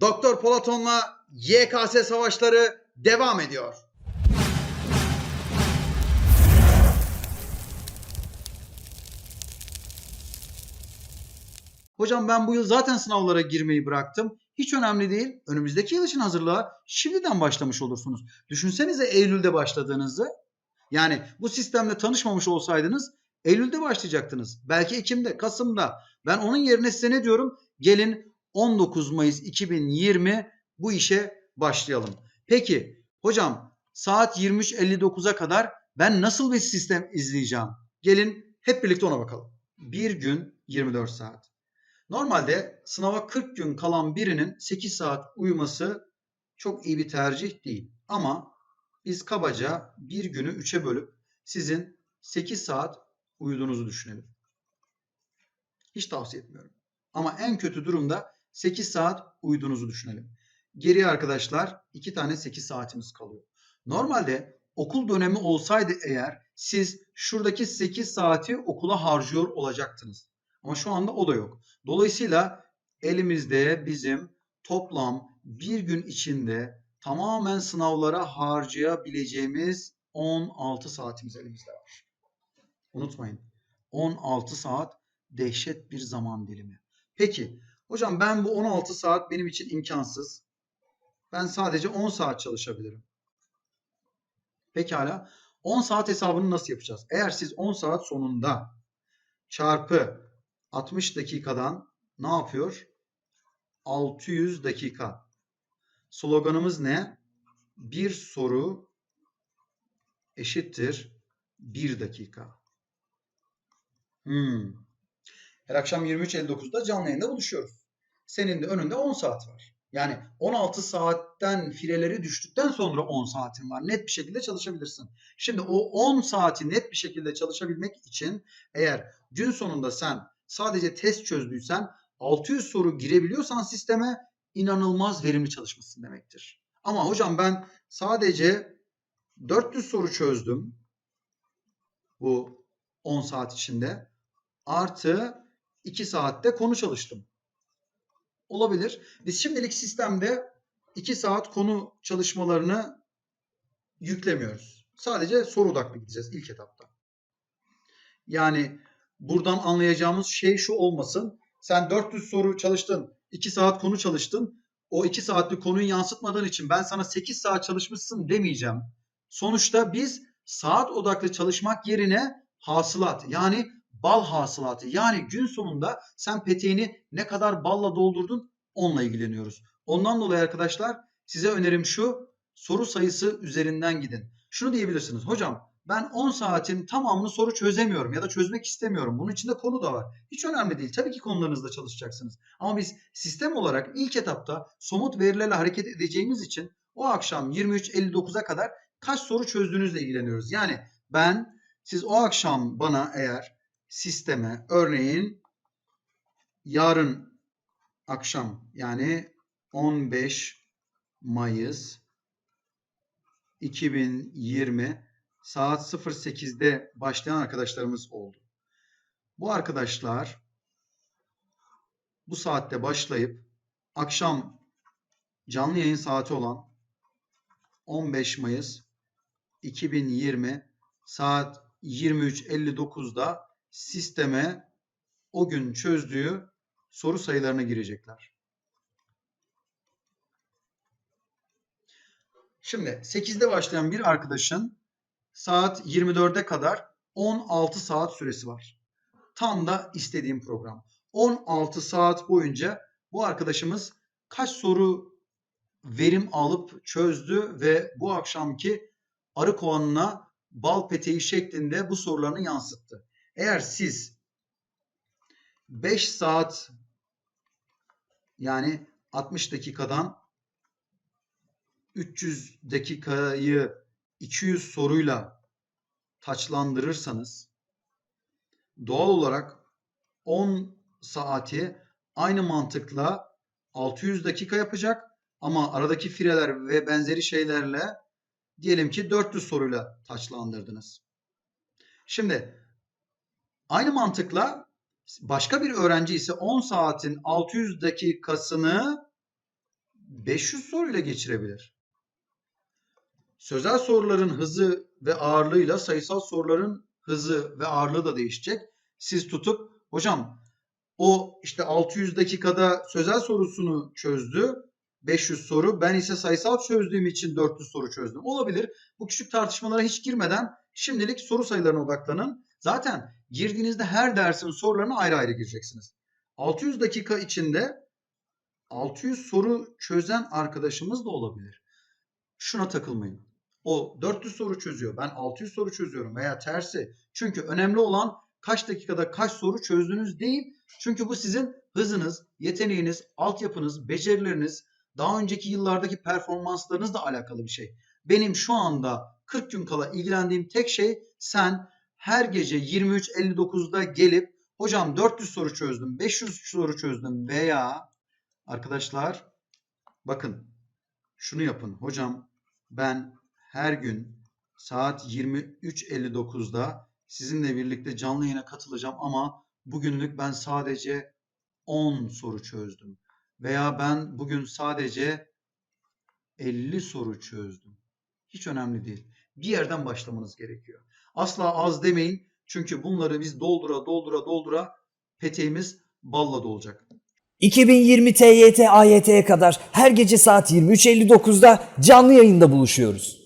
Doktor Polaton'la YKS savaşları devam ediyor. Hocam ben bu yıl zaten sınavlara girmeyi bıraktım. Hiç önemli değil. Önümüzdeki yıl için hazırlığa şimdiden başlamış olursunuz. Düşünsenize Eylül'de başladığınızı. Yani bu sistemle tanışmamış olsaydınız Eylül'de başlayacaktınız. Belki Ekim'de, Kasım'da. Ben onun yerine size ne diyorum? Gelin 19 Mayıs 2020 bu işe başlayalım. Peki hocam saat 23.59'a kadar ben nasıl bir sistem izleyeceğim? Gelin hep birlikte ona bakalım. Bir gün 24 saat. Normalde sınava 40 gün kalan birinin 8 saat uyuması çok iyi bir tercih değil. Ama biz kabaca bir günü 3'e bölüp sizin 8 saat uyuduğunuzu düşünelim. Hiç tavsiye etmiyorum. Ama en kötü durumda 8 saat uyuduğunuzu düşünelim. Geriye arkadaşlar 2 tane 8 saatimiz kalıyor. Normalde okul dönemi olsaydı eğer siz şuradaki 8 saati okula harcıyor olacaktınız. Ama şu anda o da yok. Dolayısıyla elimizde bizim toplam bir gün içinde tamamen sınavlara harcayabileceğimiz 16 saatimiz elimizde var. Unutmayın. 16 saat dehşet bir zaman dilimi. Peki hocam ben bu 16 saat benim için imkansız. Ben sadece 10 saat çalışabilirim. Pekala. 10 saat hesabını nasıl yapacağız? Eğer siz 10 saat sonunda çarpı 60 dakikadan ne yapıyor? 600 dakika. Sloganımız ne? Bir soru eşittir 1 dakika. Hmm. Her akşam 23.59'da canlı yayında buluşuyoruz. Senin de önünde 10 saat var. Yani 16 saatten fireleri düştükten sonra 10 saatin var. Net bir şekilde çalışabilirsin. Şimdi o 10 saati net bir şekilde çalışabilmek için eğer gün sonunda sen sadece test çözdüysen 600 soru girebiliyorsan sisteme inanılmaz verimli çalışmışsın demektir. Ama hocam ben sadece 400 soru çözdüm bu 10 saat içinde. Artı 2 saatte konu çalıştım. Olabilir. Biz şimdilik sistemde 2 saat konu çalışmalarını yüklemiyoruz. Sadece soru odaklı gideceğiz ilk etapta. Yani buradan anlayacağımız şey şu olmasın. Sen 400 soru çalıştın, 2 saat konu çalıştın. O 2 saatlik konuyu yansıtmadığın için ben sana 8 saat çalışmışsın demeyeceğim. Sonuçta biz saat odaklı çalışmak yerine hasılat yani bal hasılatı yani gün sonunda sen peteğini ne kadar balla doldurdun onunla ilgileniyoruz. Ondan dolayı arkadaşlar size önerim şu soru sayısı üzerinden gidin. Şunu diyebilirsiniz hocam ben 10 saatin tamamını soru çözemiyorum ya da çözmek istemiyorum. Bunun içinde konu da var. Hiç önemli değil. Tabii ki konularınızda çalışacaksınız. Ama biz sistem olarak ilk etapta somut verilerle hareket edeceğimiz için o akşam 23.59'a kadar kaç soru çözdüğünüzle ilgileniyoruz. Yani ben siz o akşam bana eğer sisteme örneğin yarın akşam yani 15 Mayıs 2020 saat 08'de başlayan arkadaşlarımız oldu. Bu arkadaşlar bu saatte başlayıp akşam canlı yayın saati olan 15 Mayıs 2020 saat 23.59'da sisteme o gün çözdüğü soru sayılarına girecekler. Şimdi 8'de başlayan bir arkadaşın saat 24'e kadar 16 saat süresi var. Tam da istediğim program. 16 saat boyunca bu arkadaşımız kaç soru verim alıp çözdü ve bu akşamki arı kovanına bal peteği şeklinde bu sorularını yansıttı. Eğer siz 5 saat yani 60 dakikadan 300 dakikayı 200 soruyla taçlandırırsanız doğal olarak 10 saati aynı mantıkla 600 dakika yapacak ama aradaki fireler ve benzeri şeylerle diyelim ki 400 soruyla taçlandırdınız. Şimdi aynı mantıkla Başka bir öğrenci ise 10 saatin 600 dakikasını 500 soruyla geçirebilir. Sözel soruların hızı ve ağırlığıyla sayısal soruların hızı ve ağırlığı da değişecek. Siz tutup hocam o işte 600 dakikada sözel sorusunu çözdü. 500 soru. Ben ise sayısal çözdüğüm için 400 soru çözdüm. Olabilir. Bu küçük tartışmalara hiç girmeden şimdilik soru sayılarına odaklanın. Zaten girdiğinizde her dersin sorularına ayrı ayrı gireceksiniz. 600 dakika içinde 600 soru çözen arkadaşımız da olabilir. Şuna takılmayın. O 400 soru çözüyor. Ben 600 soru çözüyorum veya tersi. Çünkü önemli olan kaç dakikada kaç soru çözdüğünüz değil. Çünkü bu sizin hızınız, yeteneğiniz, altyapınız, becerileriniz, daha önceki yıllardaki performanslarınızla alakalı bir şey. Benim şu anda 40 gün kala ilgilendiğim tek şey sen her gece 23.59'da gelip hocam 400 soru çözdüm, 500 soru çözdüm veya arkadaşlar bakın şunu yapın. Hocam ben her gün saat 23.59'da sizinle birlikte canlı yayına katılacağım ama bugünlük ben sadece 10 soru çözdüm. Veya ben bugün sadece 50 soru çözdüm. Hiç önemli değil. Bir yerden başlamanız gerekiyor. Asla az demeyin. Çünkü bunları biz doldura doldura doldura peteğimiz balla dolacak. 2020 TYT AYT'ye kadar her gece saat 23.59'da canlı yayında buluşuyoruz.